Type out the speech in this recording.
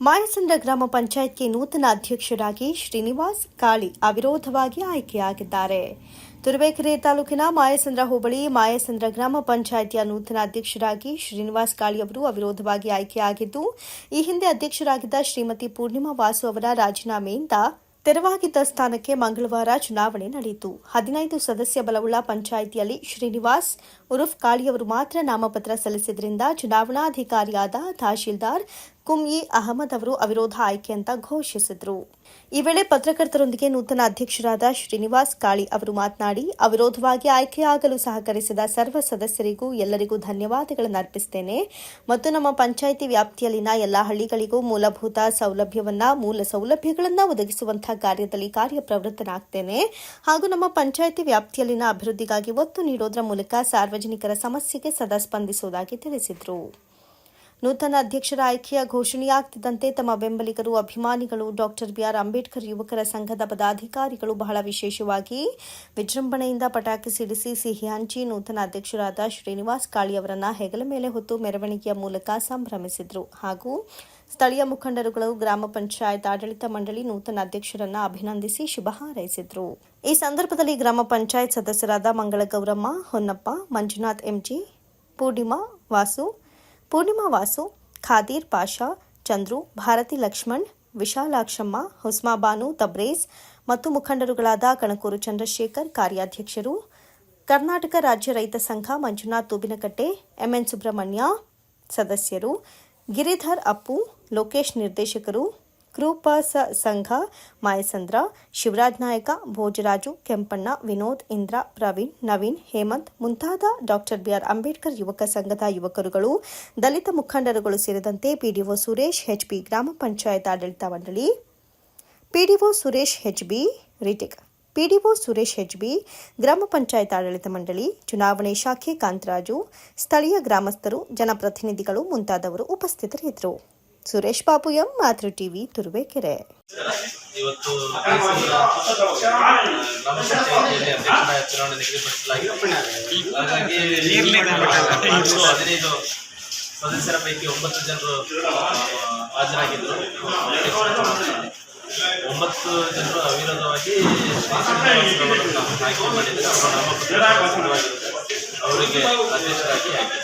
ಮಾಯಸಂದ್ರ ಗ್ರಾಮ ಪಂಚಾಯತ್ಗೆ ನೂತನ ಅಧ್ಯಕ್ಷರಾಗಿ ಶ್ರೀನಿವಾಸ್ ಕಾಳಿ ಅವಿರೋಧವಾಗಿ ಆಯ್ಕೆಯಾಗಿದ್ದಾರೆ. ತುರುವೇಕೆರೆ ತಾಲೂಕಿನ ಮಾಯಸಂದ್ರ ಹೋಬಳಿ ಮಾಯಸಂದ್ರ ಗ್ರಾಮ ಪಂಚಾಯಿತಿಯ ನೂತನ ಅಧ್ಯಕ್ಷರಾಗಿ ಶ್ರೀನಿವಾಸ್ ಕಾಳಿ ಅವರು ಅವಿರೋಧವಾಗಿ ಆಯ್ಕೆಯಾಗಿದ್ದು, ಈ ಹಿಂದೆ ಅಧ್ಯಕ್ಷರಾಗಿದ್ದ ಶ್ರೀಮತಿ ಪೂರ್ಣಿಮಾ ವಾಸು ಅವರ ರಾಜೀನಾಮೆಯಿಂದ ತೆರವಾಗಿದ್ದ ಸ್ಥಾನಕ್ಕೆ ಮಂಗಳವಾರ ಚುನಾವಣೆ ನಡೆಯಿತು. ಹದಿನೈದು ಸದಸ್ಯ ಬಲವುಳ್ಳ ಪಂಚಾಯಿತಿಯಲ್ಲಿ ಶ್ರೀನಿವಾಸ್ ಉರುಫ್ ಕಾಳಿಯವರು ಮಾತ್ರ ನಾಮಪತ್ರ ಸಲ್ಲಿಸಿದ್ರಿಂದ ಚುನಾವಣಾಧಿಕಾರಿಯಾದ ತಹಶೀಲ್ದಾರ್ ಕುಂಯಿ ಅಹಮದ್ ಅವರು ಅವಿರೋಧ ಆಯ್ಕೆ ಅಂತ ಘೋಷಿಸಿದರು. ಈ ವೇಳೆ ಪತ್ರಕರ್ತರೊಂದಿಗೆ ನೂತನ ಅಧ್ಯಕ್ಷರಾದ ಶ್ರೀನಿವಾಸ್ ಕಾಳಿ ಅವರು ಮಾತನಾಡಿ, ಅವಿರೋಧವಾಗಿ ಆಯ್ಕೆಯಾಗಲು ಸಹಕರಿಸಿದ ಸರ್ವ ಸದಸ್ಯರಿಗೂ ಎಲ್ಲರಿಗೂ ಧನ್ಯವಾದಗಳನ್ನು ಅರ್ಪಿಸುತ್ತೇನೆ ಮತ್ತು ನಮ್ಮ ಪಂಚಾಯಿತಿ ವ್ಯಾಪ್ತಿಯಲ್ಲಿನ ಎಲ್ಲ ಹಳ್ಳಿಗಳಿಗೂ ಮೂಲಭೂತ ಸೌಲಭ್ಯವನ್ನ, ಮೂಲ ಸೌಲಭ್ಯಗಳನ್ನು ಒದಗಿಸುವಂತಹ ಕಾರ್ಯದಲ್ಲಿ ಕಾರ್ಯಪ್ರವೃತ್ತನಾಗ್ತೇನೆ. ಹಾಗೂ ನಮ್ಮ ಪಂಚಾಯಿತಿ ವ್ಯಾಪ್ತಿಯಲ್ಲಿನ ಅಭಿವೃದ್ಧಿಗಾಗಿ ಒತ್ತು ನೀಡೋದರ ಮೂಲಕ ಸಾರ್ವಜನಿಕರ ಸಮಸ್ಯೆಗೆ ಸದಾ ಸ್ಪಂದಿಸುವುದಾಗಿ ತಿಳಿಸಿದರು. ನೂತನ ಅಧ್ಯಕ್ಷರ ಆಯ್ಕೆಯ ಘೋಷಣೆಯಾಗ್ತಿದ್ದಂತೆ ತಮ್ಮ ಬೆಂಬಲಿಗರು, ಅಭಿಮಾನಿಗಳು, ಡಾಕ್ಟರ್ ಬಿಆರ್ ಅಂಬೇಡ್ಕರ್ ಯುವಕರ ಸಂಘದ ಪದಾಧಿಕಾರಿಗಳು ಬಹಳ ವಿಶೇಷವಾಗಿ ವಿಜೃಂಭಣೆಯಿಂದ ಪಟಾಕಿ ಸಿಡಿಸಿ ಸಿಹಿ ಹಂಚಿ ನೂತನ ಅಧ್ಯಕ್ಷರಾದ ಶ್ರೀನಿವಾಸ್ ಕಾಳಿ ಅವರನ್ನ ಹೆಗಲ ಮೇಲೆ ಹೊತ್ತು ಮೆರವಣಿಗೆಯ ಮೂಲಕ ಸಂಭ್ರಮಿಸಿದರು. ಹಾಗೂ ಸ್ಥಳೀಯ ಮುಖಂಡರುಗಳು, ಗ್ರಾಮ ಪಂಚಾಯತ್ ಆಡಳಿತ ಮಂಡಳಿ ನೂತನ ಅಧ್ಯಕ್ಷರನ್ನ ಅಭಿನಂದಿಸಿ ಶುಭ ಹಾರೈಸಿದರು. ಈ ಸಂದರ್ಭದಲ್ಲಿ ಗ್ರಾಮ ಪಂಚಾಯತ್ ಸದಸ್ಯರಾದ ಮಂಗಳ ಗೌರಮ್ಮ ಹೊನ್ನಪ್ಪ, ಮಂಜುನಾಥ್, ಎಂಜಿ, ಪೂರ್ಣಿಮಾ, ವಾಸು ಪೂರ್ಣಿಮಾ ವಾಸು, ಖಾದೀರ್ ಪಾಷಾ, ಚಂದ್ರು, ಭಾರತಿ ಲಕ್ಷ್ಮಣ್, ವಿಶಾಲಾಕ್ಷಮ್ಮ ಹುಸ್ಮಾಬಾನು ತಬ್ರೇಜ್ ಮತ್ತು ಮುಖಂಡರುಗಳಾದ ಕಣಕೂರು ಚಂದ್ರಶೇಖರ್ ಕಾರ್ಯಾಧ್ಯಕ್ಷರು, ಕರ್ನಾಟಕ ರಾಜ್ಯ ರೈತ ಸಂಘ ಮಂಜುನಾಥ್ ತೂಬಿನಕಟ್ಟೆ, ಎಂಎನ್ ಸುಬ್ರಹ್ಮಣ್ಯ ಸದಸ್ಯರು, ಗಿರಿಧರ್ ಅಪ್ಪು, ಲೋಕೇಶ್ ನಿರ್ದೇಶಕರು ಕೃಪಸ ಸಂಘ, ಮಾಯಸಂದ್ರ, ಶಿವರಾಜ್ ನಾಯಕ, ಭೋಜರಾಜು, ಕೆಂಪಣ್ಣ, ವಿನೋದ್, ಇಂದ್ರ, ಪ್ರವೀಣ್, ನವೀನ್, ಹೇಮಂತ್ ಮುಂತಾದ ಡಾಕ್ಟರ್ ಬಿಆರ್ ಅಂಬೇಡ್ಕರ್ ಯುವಕ ಸಂಘದ ಯುವಕರುಗಳು, ದಲಿತ ಮುಖಂಡರುಗಳು ಸೇರಿದಂತೆ ಪಿಡಿಒ ಸುರೇಶ್ ಹೆಚ್ಬಿ ಗ್ರಾಮ ಪಂಚಾಯತ್ ಆಡಳಿತ ಮಂಡಳಿ. ಪಿಡಿಒ ಸುರೇಶ್ ಹೆಚ್ಬಿ ರಿಟಿಕ್. ಪಿಡಿಒ ಸುರೇಶ್ ಹೆಚ್ಬಿ ಗ್ರಾಮ ಪಂಚಾಯತ್ ಆಡಳಿತ ಮಂಡಳಿ, ಚುನಾವಣೆ ಶಾಖೆ ಕಾಂತರಾಜು, ಸ್ಥಳೀಯ ಗ್ರಾಮಸ್ಥರು, ಜನಪ್ರತಿನಿಧಿಗಳು ಮುಂತಾದವರು ಉಪಸ್ಥಿತರಿದ್ದರು. Suresh Babu M Matru TV Turuvekere. ಇವತ್ತು ಗ್ರಾಮ ಪಂಚಾಯತಿಯಲ್ಲಿ ಅಧ್ಯಕ್ಷರ ಚುನಾವಣೆ ನಿಗದಿಪಡಿಸಲಾಗಿದೆ ಹಾಗಾಗಿ ಒಟ್ಟು ಹದಿನೈದು ಸದಸ್ಯರ ಪೈಕಿ ಒಂಬತ್ತು ಜನರು ಹಾಜರಾಗಿದ್ದರು. ಒಂಬತ್ತು ಜನರು ಅವಿರೋಧವಾಗಿ ಆಯ್ಕೆ ಮಾಡಿದ್ದಾರೆ. ಅವರ ನಾಮಪತ್ರ ಅವರಿಗೆ ಅಧ್ಯಕ್ಷರಾಗಿ ಆಯ್ಕೆ.